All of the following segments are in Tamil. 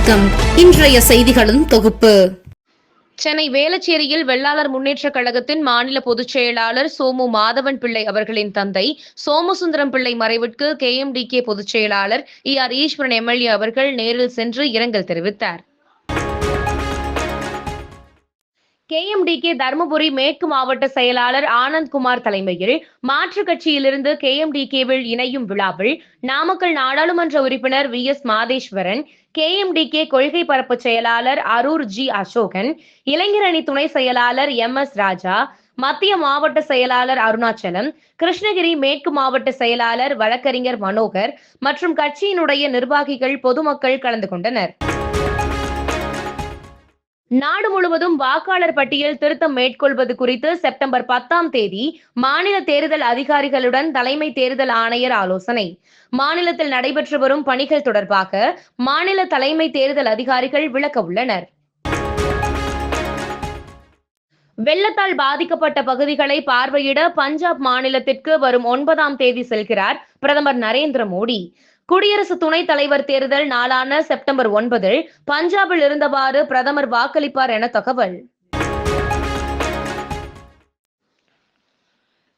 வணக்கம். இன்றைய செய்திகளின் தொகுப்பு. சென்னை வேளச்சேரியில் வெள்ளாளர் முன்னேற்றக் கழகத்தின் மாநில பொதுச் செயலாளர் சோமு மாதவன் பிள்ளை அவர்களின் தந்தை சோமசுந்தரம் பிள்ளை மறைவிற்கு கேஎம்டிகே பொதுச் செயலாளர் இ ஆர் ஈஸ்வரன் எம்எல்ஏ அவர்கள் நேரில் சென்று இரங்கல் தெரிவித்தார். கேஎம்டிகே தருமபுரி மேற்கு மாவட்ட செயலாளர் ஆனந்த்குமார் தலைமையில் மாற்றுக் கட்சியிலிருந்து கேஎம்டிகேவில் இணையும் விழாவில் நாமக்கல் நாடாளுமன்ற உறுப்பினர் வி எஸ் மாதேஸ்வரன் கேஎம்டிகே கொள்கை பரப்பு செயலாளர் அரூர் ஜி அசோகன் இளைஞரணி துணை செயலாளர் எம் எஸ் ராஜா மத்திய மாவட்ட செயலாளர் அருணாச்சலம் கிருஷ்ணகிரி மேற்கு மாவட்ட செயலாளர் வழக்கறிஞர் மனோகர் மற்றும் கட்சியினுடைய நிர்வாகிகள் பொதுமக்கள் கலந்து கொண்டனர். நாடு முழுவதும் வாக்காளர் பட்டியல் திருத்தம் மேற்கொள்வது குறித்து செப்டம்பர் பத்தாம் தேதி மாநில தேர்தல் அதிகாரிகளுடன் தலைமை தேர்தல் ஆணையர் ஆலோசனை. மாநிலத்தில் நடைபெற்று வரும் பணிகள் தொடர்பாக மாநில தலைமை தேர்தல் அதிகாரிகள் விளக்க உள்ளனர். வெள்ளத்தால் பாதிக்கப்பட்ட பகுதிகளை பார்வையிட பஞ்சாப் மாநிலத்திற்கு வரும் ஒன்பதாம் தேதி செல்கிறார் பிரதமர் நரேந்திர மோடி. குடியரசு துணைத் தலைவர் தேர்தல் நாளான செப்டம்பர் ஒன்பதில் பஞ்சாபில் இருந்தவாறு பிரதமர் வாக்களிப்பார் என தகவல்.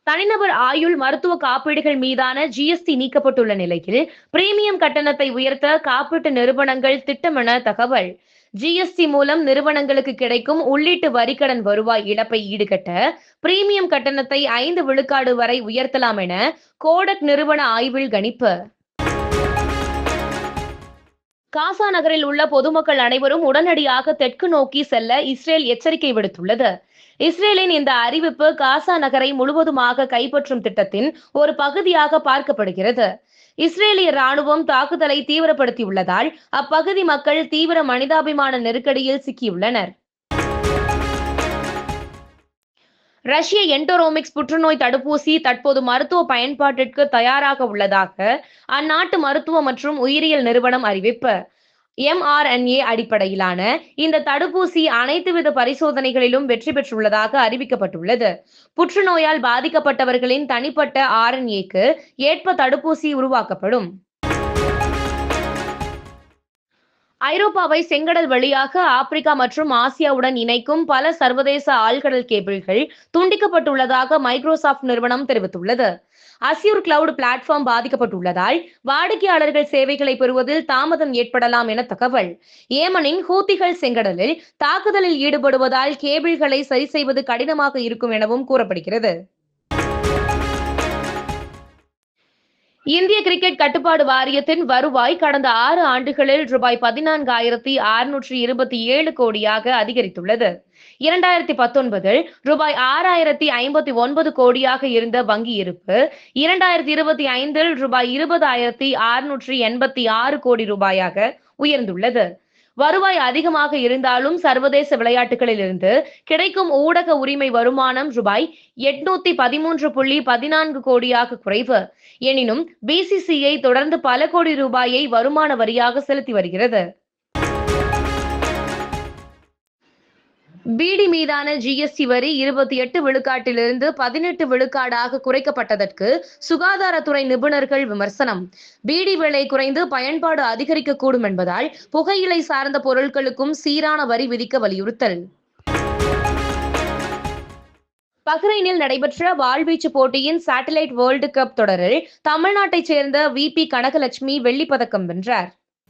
தனிநபர் ஆயுள் மருத்துவ காப்பீடுகள் மீதான ஜிஎஸ்டி நீக்கப்பட்டுள்ள நிலையில் பிரீமியம் கட்டணத்தை உயர்த்த காப்பீட்டு நிறுவனங்கள் திட்டமென தகவல். ஜிஎஸ்டி மூலம் நிறுவனங்களுக்கு கிடைக்கும் உள்ளீட்டு வரிக்கடன் வருவாய் இழப்பை ஈடுகட்ட பிரீமியம் கட்டணத்தை ஐந்து விழுக்காடு வரை உயர்த்தலாம் என கோடக் நிறுவன ஆய்வில் கணிப்பு. காசா நகரில் உள்ள பொதுமக்கள் அனைவரும் உடனடியாக தெற்கு நோக்கி செல்ல இஸ்ரேல் எச்சரிக்கை விடுத்துள்ளது. இஸ்ரேலின் இந்த அறிவிப்பு காசா நகரை முழுவதுமாக கைப்பற்றும் திட்டத்தின் ஒரு பகுதியாக பார்க்கப்படுகிறது. இஸ்ரேலிய ராணுவம் தாக்குதலை தீவிரப்படுத்தியுள்ளதால் அப்பகுதி மக்கள் தீவிர மனிதாபிமான நெருக்கடியில் சிக்கியுள்ளனர். ரஷ்ய என்டோரோமிக்ஸ் புற்றுநோய் தடுப்பூசி தற்போது மருத்துவ பயன்பாட்டிற்கு தயாராக உள்ளதாக அந்நாட்டு மருத்துவ மற்றும் உயிரியல் நிறுவனம் அறிவிப்பு. எம்ஆர்என்ஏ அடிப்படையிலான இந்த தடுப்பூசி அனைத்து வித பரிசோதனைகளிலும் வெற்றி பெற்றுள்ளதாக அறிவிக்கப்பட்டுள்ளது. புற்றுநோயால் பாதிக்கப்பட்டவர்களின் தனிப்பட்ட ஆர்என்ஏக்கு ஏற்ப தடுப்பூசி உருவாக்கப்படும். ஐரோப்பாவை செங்கடல் வழியாக ஆப்பிரிக்கா மற்றும் ஆசியாவுடன் இணைக்கும் பல சர்வதேச ஆழ்கடல் கேபிள்கள் துண்டிக்கப்பட்டுள்ளதாக மைக்ரோசாஃப்ட் நிறுவனம் தெரிவித்துள்ளது. அசியூர் கிளவுட் பிளாட்ஃபார்ம் பாதிக்கப்பட்டுள்ளதால் வாடிக்கையாளர்கள் சேவைகளை பெறுவதில் தாமதம் ஏற்படலாம் என தகவல். ஏமனின் ஹூத்திகள் செங்கடலில் தாக்குதலில் ஈடுபடுவதால் கேபிள்களை சரி செய்வது கடினமாக இருக்கும் எனவும் கூறப்படுகிறது. இந்திய கிரிக்கெட் கட்டுப்பாடு வாரியத்தின் வருவாய் கடந்த ஆறு ஆண்டுகளில் ரூபாய் பதினான்காயிரத்தி அறுநூற்றி இருபத்தி ஏழு கோடியாக அதிகரித்துள்ளது. இரண்டாயிரத்தி பத்தொன்பதில் ரூபாய் ஆறாயிரத்தி ஐம்பத்தி ஒன்பது கோடியாக இருந்த வங்கி இருப்பு இரண்டாயிரத்தி இருபத்தி ஐந்தில் ரூபாய் இருபதாயிரத்தி அறுநூற்றி எண்பத்தி ஆறு கோடி ரூபாயாக உயர்ந்துள்ளது. வருவாய் அதிகமாக இருந்தாலும் சர்வதேச விளையாட்டுகளிலிருந்து கிடைக்கும் ஊடக உரிமை வருமானம் ரூபாய் எட்நூத்தி பதிமூன்று புள்ளி பதினான்கு கோடியாக குறைவு. எனினும் பிசிசிஐ தொடர்ந்து பல கோடி ரூபாயை வருமான வரியாக செலுத்தி வருகிறது. பீடி மீதான ஜிஎஸ்டி வரி இருபத்தி எட்டு விழுக்காட்டிலிருந்து பதினெட்டு விழுக்காடாக குறைக்கப்பட்டதற்கு சுகாதாரத்துறை நிபுணர்கள் விமர்சனம். பீடி விலை குறைந்து பயன்பாடு அதிகரிக்கக்கூடும் என்பதால் புகையிலை சார்ந்த பொருட்களுக்கும் சீரான வரி விதிக்க வலியுறுத்தல். பஹ்ரைனில் நடைபெற்ற வாள்வீச்சு போட்டியின் சாட்டிலைட் வேர்ல்டு கப் தொடரில் தமிழ்நாட்டைச் சேர்ந்த வி பி கனகலட்சுமி வெள்ளிப் பதக்கம் வென்றார்.